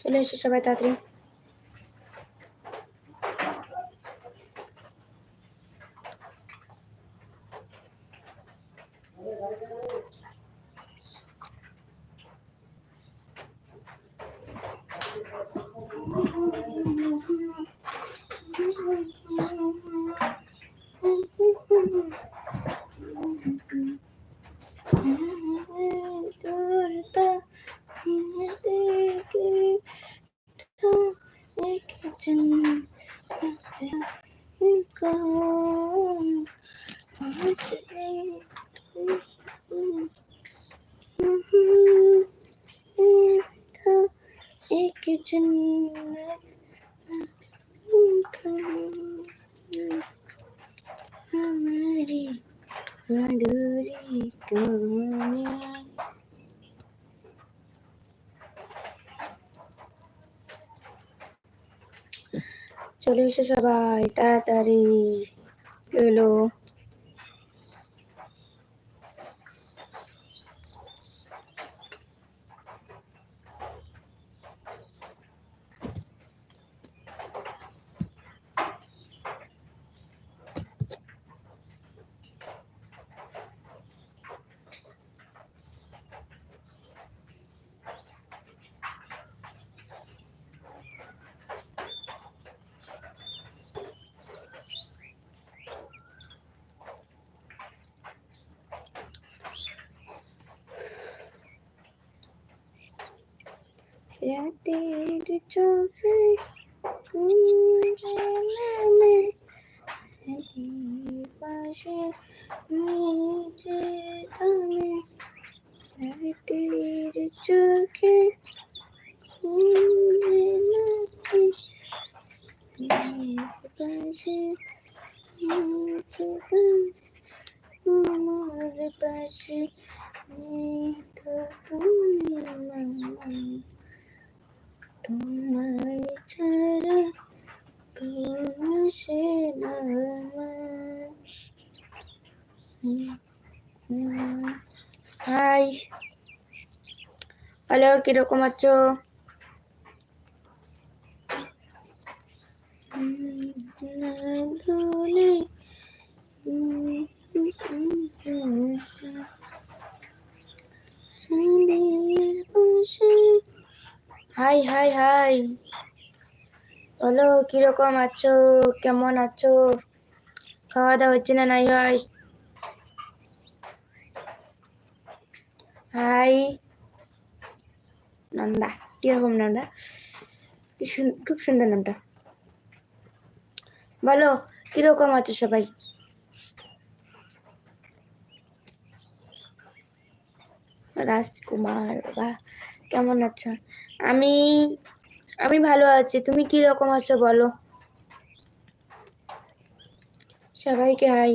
চলে এসো সবাই তাড়াতাড়ি। Maduri Kumya. চলে এসে সবাই তাড়াতাড়ি গেলো রাতের চোখে পাশে নিচে থামে রাতের চোখে পাশে নিচে আমার পাশে নেই তো তুমি আমার তোমায় ছাড়া ঘুম আসে না হাই হ্যালো কীরকম আছো না ধুলে চাঁদের পাশে হাই হাই হাই বলো কীরকম আছো? কেমন আছো? খাওয়া দাওয়া হচ্ছে না নাই হয় হাই। নন্দা, কীরকম নামটা খুব সুন্দর নামটা। বলো, কীরকম আছো সবাই? রাজকুমার বাবা কেমন আছো? আমি আমি ভালো আছি। তুমি কি রকম আছো বলো? সবাইকে হাই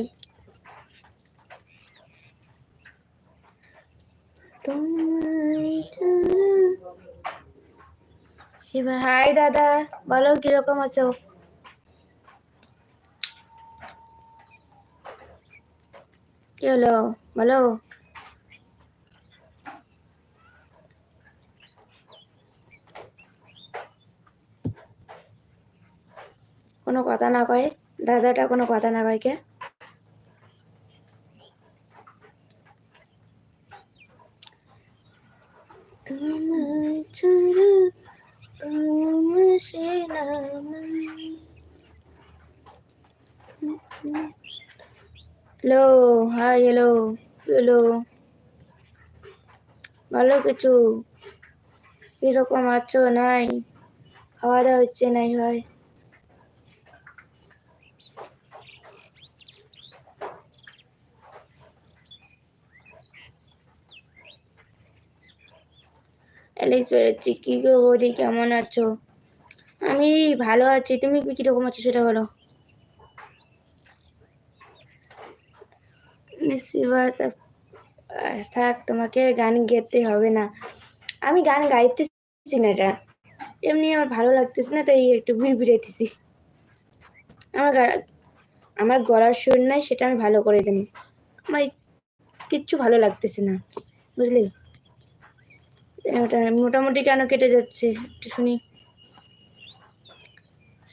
হাই দাদা, বলো কীরকম আছো? কি হলো? বলো কোনো কথা না কয় দাদাটা কোনো কথা না কয় তোমার ছাড়া হ্যালো হাই হ্যালো হ্যালো ভালো কিছু কীরকম আছো নাই। খাওয়া দাওয়া হচ্ছে নাই হয়। অ্যালিস বেরোচ্ছি। কি গো বৌদি, কেমন আছো? আমি ভালো আছি। তুমি কীরকম আছো সেটা বলো। থাক, তোমাকে গান গেতে হবে না। আমি গান গাইতেছি না এটা। এমনি আমার ভালো লাগতেছে না, তাই একটু ভিড় ভিড়াইতেছি। আমার আমার গলার সুর নাই, সেটা আমি ভালো করে জানি। আমার কিচ্ছু ভালো লাগতেছে না। বুঝলি? ওটা মোটামুটি কেন কেটে যাচ্ছে? একটু শুনি।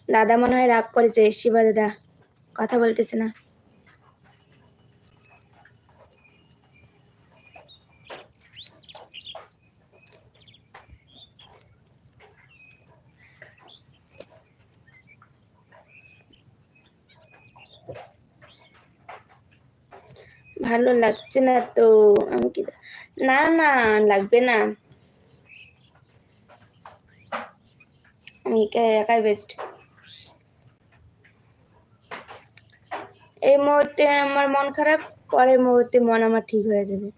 দাদা মনে হয় রাগ করেছে, শিবা দাদা। কথা বলতেছে না। ভালো লাগছে না তো, আমি কি না না, লাগবে না। আমি একাই বেস্ট এই মুহূর্তে আমার মন খারাপ, পরের মুহূর্তে মন আমার ঠিক হয়ে যাবে।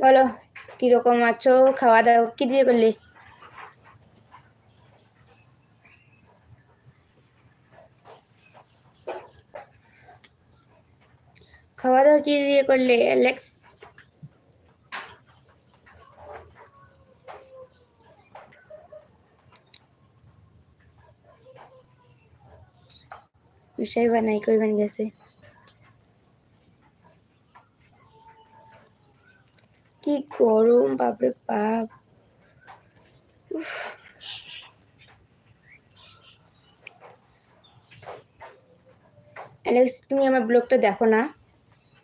বলো, কীরকম আছো? খাওয়া দাওয়া কি দিয়ে করলে খাওয়া দাওয়া কি দিয়ে করলে অ্যালেক্স মিশাই বানাই, কইবেন গেছে। কি গরম, বাপরে বাপ। অ্যালেক্স তুমি আমার ব্লগটা দেখো না?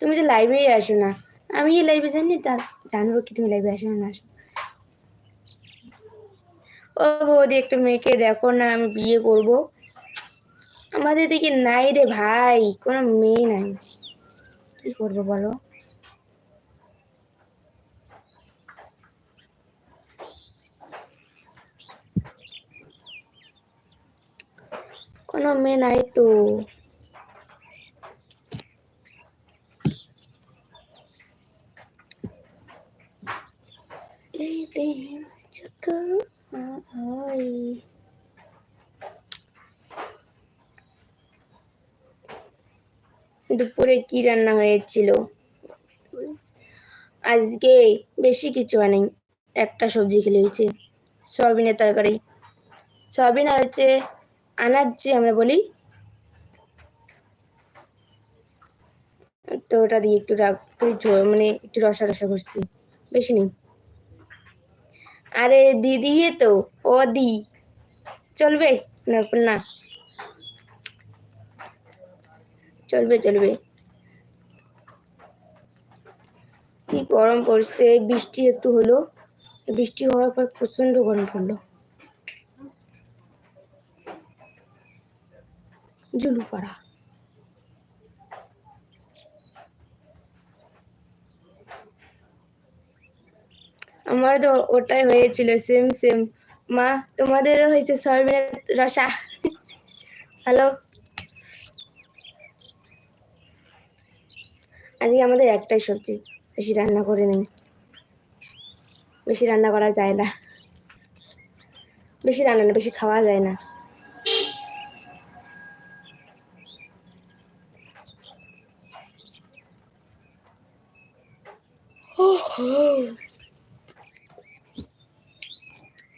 তুমি যে লাইভেই আসো না, আমি লাইভে জানি তার জানব কি তুমি লাইভে আসো না আসো। ও বৌদি, একটা মেয়েকে দেখো না, আমি বিয়ে করব। আমাদের দিকে নাই রে ভাই, কোনো মেয়ে নাই। কি করব বলো? কোনো মেয়ে নাই তো। দুপুরে কি রান্না হয়েছিল? আজকে বেশি কিছু হয়নি, একটা সবজি খেলে হয়েছে, সয়াবিনের তরকারি। সয়াবিন আর হচ্ছে আনার যে আমরা বলি, তো ওটা দিয়ে একটু রাগ মানে একটু রসা রসা করছি, বেশি নেই। আরে দিদি তো দি। চলবে? না না। চলবে চলবে। কি গরম পড়ছে, বৃষ্টি একটু হলো। বৃষ্টি হওয়ার পর প্রচণ্ড গরম পড়ল। জুলুপাড়া। আমার তো ওটাই হয়েছিল সেম সেম মা, তোমাদেরও হয়েছে সয়াবিনের রসা। হ্যালো? আজকে আমাদের একটাই সবজি, বেশি রান্না করে নেই। বেশি রান্না করা যায় না। বেশি রান্না না, বেশি খাওয়া যায় না।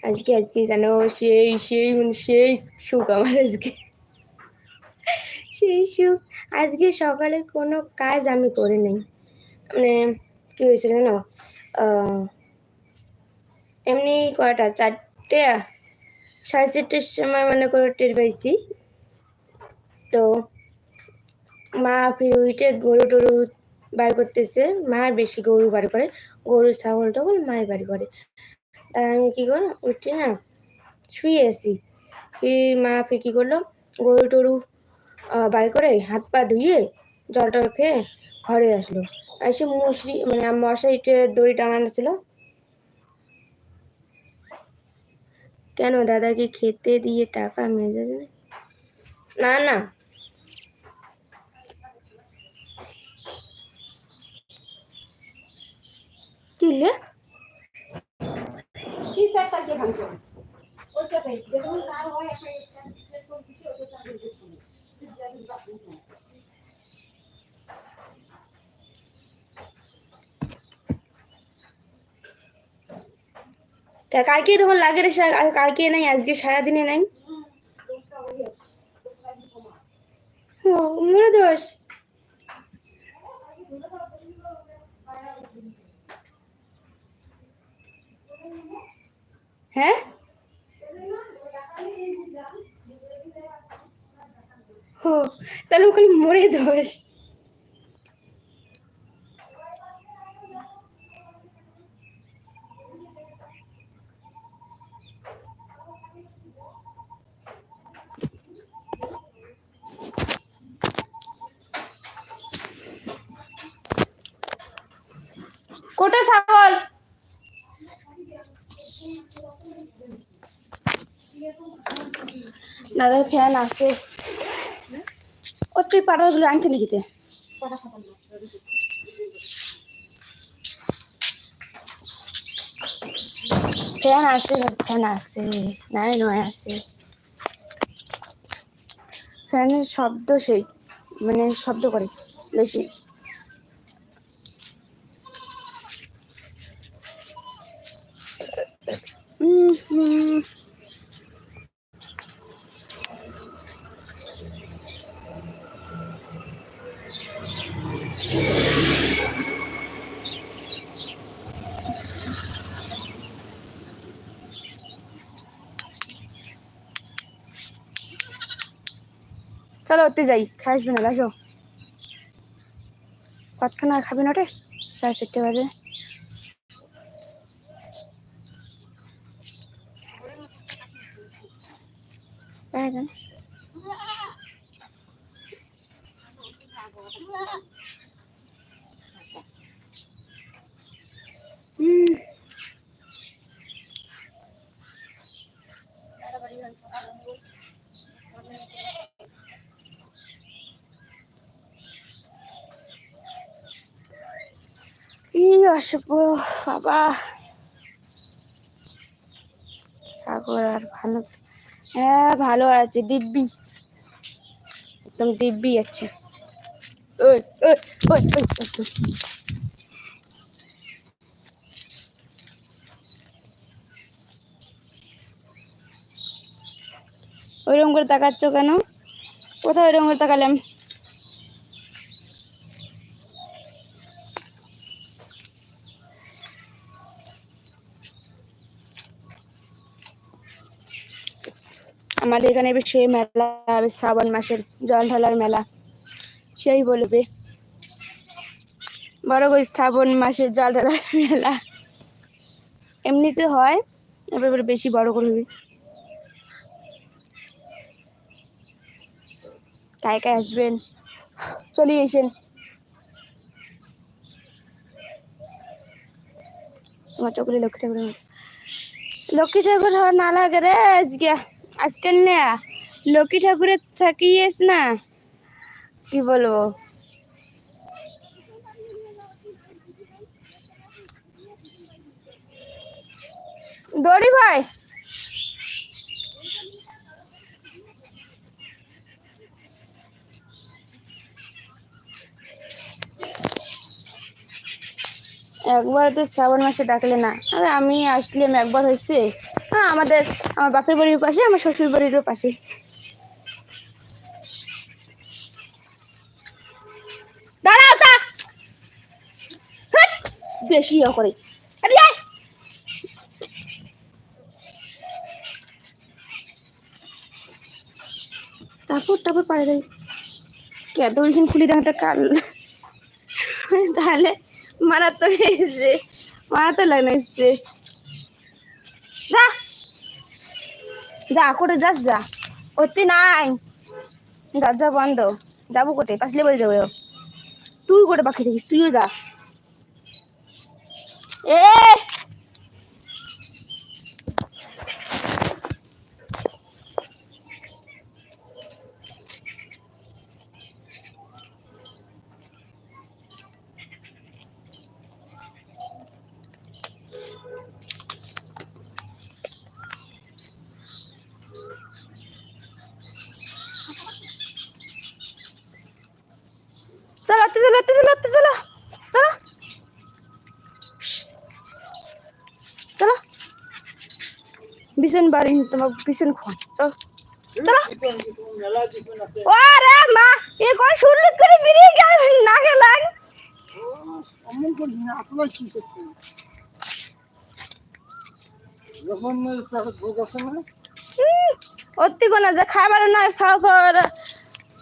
আজকে আজকে যেন সেই সেই মানে সেই সুখ আমার আজকে। সেই সুখ। আজকে সকালে কোনো কাজ আমি করে নেই। মানে কি হয়েছিল জানো? এমনি কয়টা? চারটে, সাড়ে চারটের সময় মনে করে টের পাইছি। তো মা উইটে গরু টরু বার করতেছে। মা বেশি গরু বার করে। গরু ছাগল টাগল মায়ের বাড়ি করে। আমি কী করো উঠে না, শুয়ে আছি। মা ফির কী করল? গরু টরু বার করে হাত পা ধুয়ে জলটা খেয়ে ঘরে আসলো। এসে মুসরি মানে মশারিতে দড়ি টাঙানো ছিল। কেন দাদাকে খেতে দিয়ে টাকা মেজে না না। কি চারটা কে ভাঙছো ওইটা পেয়ে দেখুন আর একটা একটা কোন কিছু ওটা চাকরি করছি তা কালকে তখন লাগে রে কালকে নাই, আজকে সারাদিনে নাই ও মনে দোষ হ্যাঁ ও তাহলে ওখানে মরে দোষ কোটা ছাগল। দাদা ফ্যান আছে। ও তুই পাটাগুলো আনছে নাকি তে? ফ্যান আছে ফ্যান আছে, নাই নয় আছে। ফ্যানের শব্দ সেই মানে শব্দ করে, বেশি উম, হুম। চলো ওতে যাই, খাই আসবে না আসো কতক্ষণ খাবি না ওটে? সাড়ে চারটে বাজে। হ্যাঁ যান। অসুখ বাবা। সাগর আর ভালো হ্যাঁ ভালো আছে দিব্যি। একদম দিব্যি আছে। ওই, ওই। ওইরকম করে তাকাচ্ছ কেন? কোথায় ওইরকম করে তাকালাম? আমাদের এখানে সেই মেলা হবে শ্রাবণ মাসের জল ঢালার মেলা, সেই বলবে। বড় করে শ্রাবণ মাসের জল ঢালার মেলা। এমনিতে হয়, এবার বেশি বড় করে হবে। কায় কায় আসবেন? চলে এসেন। তোমার চোখে লক্ষ্মী ঠাকুরের মতো। লক্ষ্মী ঠাকুর হওয়ার না লাগে রে, আজকে। আজকাল না লক্ষ্মী ঠাকুরের থাকিয়েস না। কি বলব? দড়ি ভাই। একবার তো শ্রাবণ মাসে ডাকলে না। আরে আমি আসলাম একবার হয়েছে। হ্যাঁ আমাদের, আমার বাপের বাড়ির পাশে, আমার শ্বশুর বাড়িরও পাশে। দাঁড়াও বেশি করে! তারপর তারপর পারে দেয়। কে দড়িখান খুলি দেখাতে কাল? তাহলে মারাত্মক এসছে মারাত্মক লাগে এসছে যা। যা, কোটে যাস যা। অতি নাই। দরজা বন্ধ। যাব কোটে পাশলে বলে যাব। তুই কোটে পাখি থাকিস তুইও যা। এ! লড়তে চলো লড়তে চলো চলো চলো। চলো। ভীষণ বাড়ি তোমার ভীষণ খান চলো দিছে মা এ কোন শুরু করে বেরিয়ে গেল না গেলাম না আপনার কি না খাবার না খাওয়া পর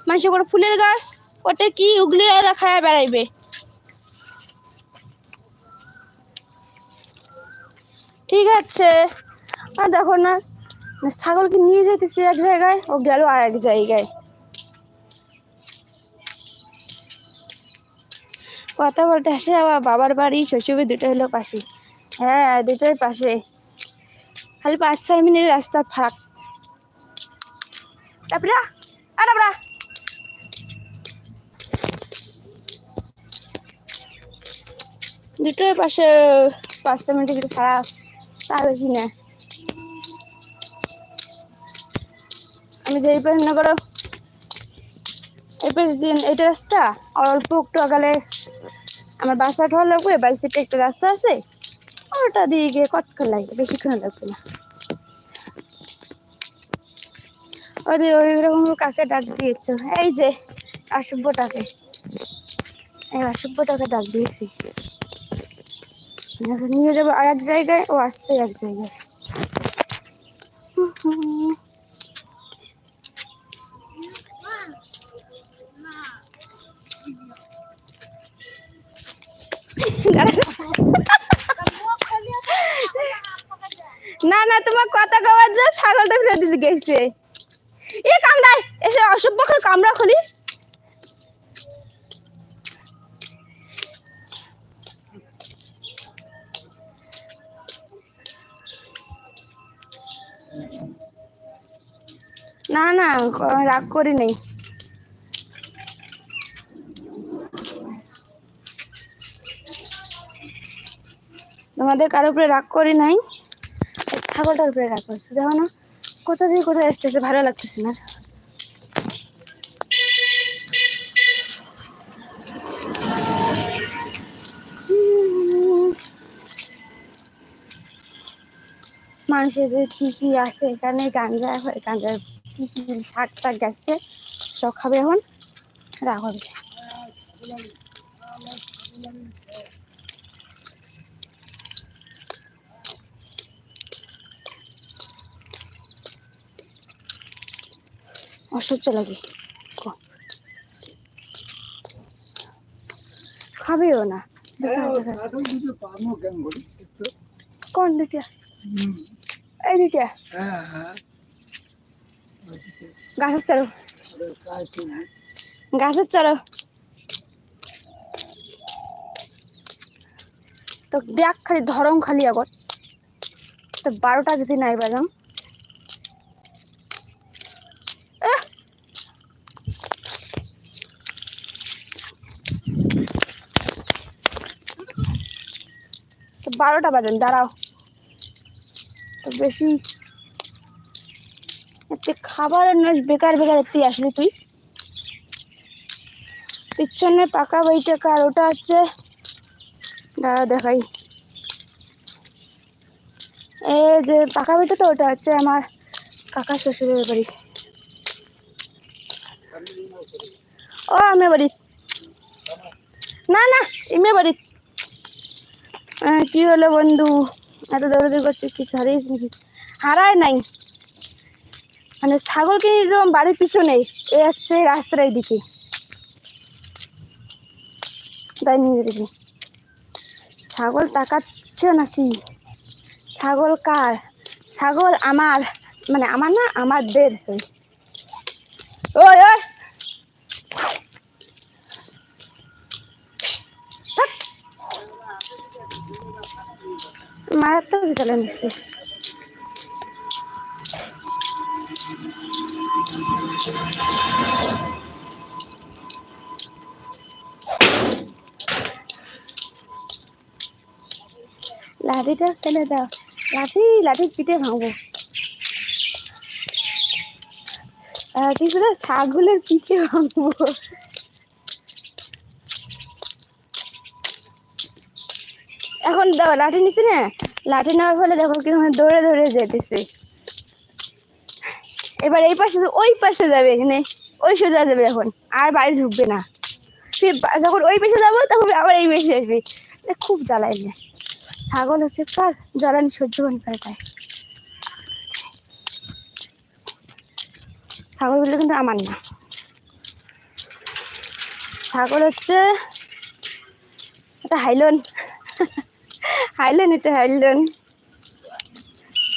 মানুষ করে ফুলের গাছ ওটা কি উগলি এরা খায় বেড়াইবে? ঠিক আছে। আর দেখো না ছাগলকে নিয়ে যেতেছি এক জায়গায়? ও গেল আর এক জায়গায়। কথা বলতে আসে আবার বাবার বাড়ি শ্বশুরের দুটো হলো পাশে। হ্যাঁ দুটোই পাশে। খালি পাঁচ ছয় মিনিট রাস্তা ফাঁক। তারপরে আরে বড়া দুটোই পাশে পাঁচ মিনিট একটু খারাপ তার বেশি না? আমি যে এই পাশে মনে করো, এই পাশ দিন এটা রাস্তা অল্প একটু আগালে আমার বাসা ঠাওয়া লাগবে বাইসিটে একটা রাস্তা আছে, ওটা দিয়ে গিয়ে কতক্ষণ লাগবে? বেশিক্ষণ লাগবে না। ওদের ওই রকম কাকে ডাক দিয়েছ? এই যে অসভ্যটাকে এই অসভ্যটাকে ডাক দিয়েছি। এখন নিয়ে যাব আর এক জায়গায়, ও আসছে এক জায়গায়। না না, তোমার কথা কবার যা ছাগলটা ফেলে দিতে গেছে। এ কামড়ায়, এসে অসভ্য কামড়া খুলি। না না, রাগ করি নাই। তোমাদের কারোর উপরে রাগ করি নাই। ছাগলটার উপরে রাগ করছে। দেখো না কোথা থেকে কোথায় আসতেছে, ভালো লাগতেছে না। মানুষের যে কি কি আছে? এখানে গাঞ্জা হয় গাঞ্জার শাক টাক গেছে। সব খাবে এখন। রাগ হবে। অসহ্য লাগে। খাবেও না। কেন দুটিয়া এই দুটিয়া হ্যাঁ হ্যাঁ। গাছের করি গাছের চারো। তো দেখ খালি ধরম খালি আগত তো বারোটা যদি নাই বাজাম! তো বারোটা বাজেন দাঁড়াও। তো বেশি খাবার নয় বেকার বেকার এতে আসলি তুই। পিছনে পাকা বইটা কার? ওটা হচ্ছে দাঁড়া দেখাই। এই যে পাকা বইটা তো, ওটা হচ্ছে আমার কাকা শ্বশুরের বাড়ি। ও আমি বাড়ি। না না ইমে বাড়ি। কি হলো বন্ধু? এত দৌড়াদৌড়ি করছে কিছু হারিয়েছ নাকি? হারায় নাই। মানে ছাগলকে নিয়ে যেমন বাড়ির পিছনে, এ হচ্ছে রাস্তার এইদিকে। তাই নিয়ে যেতেছি। ছাগল তাকাচ্ছে নাকি? ছাগল কার? ছাগল আমার মানে আমার না আমাদের ওই ওই। মারাত্মক বিশালে নিচ্ছে। লাঠিটা ফেলে দাও লাঠি লাঠির পিঠে ভাঙবো। ছাগলের পিঠে ভাঙবো। এখন দাও, লাঠি নিছি না? লাঠি নেওয়ার ফলে দেখো কীরকম দৌড়ে দৌড়ে যেতেছে। এবার এই পাশে, ওই পাশে যাবে এখানে। ওই সোজা যাবে এখন, আর বাড়ি ঢুকবে না। যখন ওই পাশে যাব, তখন আবার এই পেশে আসবে। খুব জ্বালায় ছাগল হচ্ছে কার জ্বালানি সহ্য পারে তাই। ছাগলগুলো কিন্তু আমার না। ছাগল হচ্ছে এটা হাইলন। হাইলন, এটা হাইলন।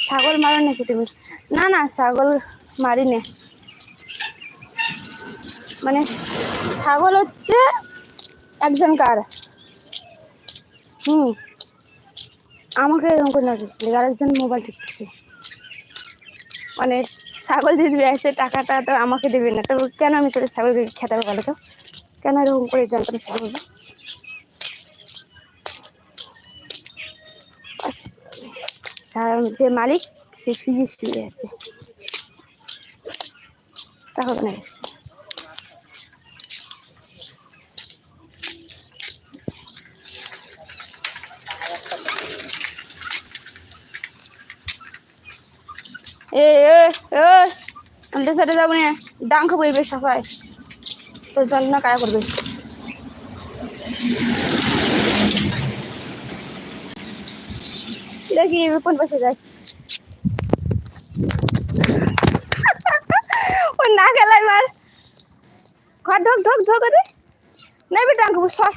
ছাগল মারো নাকি তুমি? না না, ছাগল মারি নে মানে ছাগল হচ্ছে একজন কার। হুম। আমাকে এরকম করে দিলে আরেকজন মোবাইল টিপছে মানে ছাগল দিয়ে দিবে টাকাটা তো আমাকে দেবে না। তো কেন আমি তোর ছাগলকে খেতে হবে তো? কেন এরকম করে জানতাম ছাগল যে মালিক, সে শুয়ে শুয়ে আছে। তাহলে না এ এ এ আমি সাইডে যাব না ডাং খাব এই বেশ সবাই তোর কায়া করবে। দেখি কোন পাশে যায় না খেলায় মার ঘর ঢোক ঢোক ঢোক নেবে ডাং খাব, শশা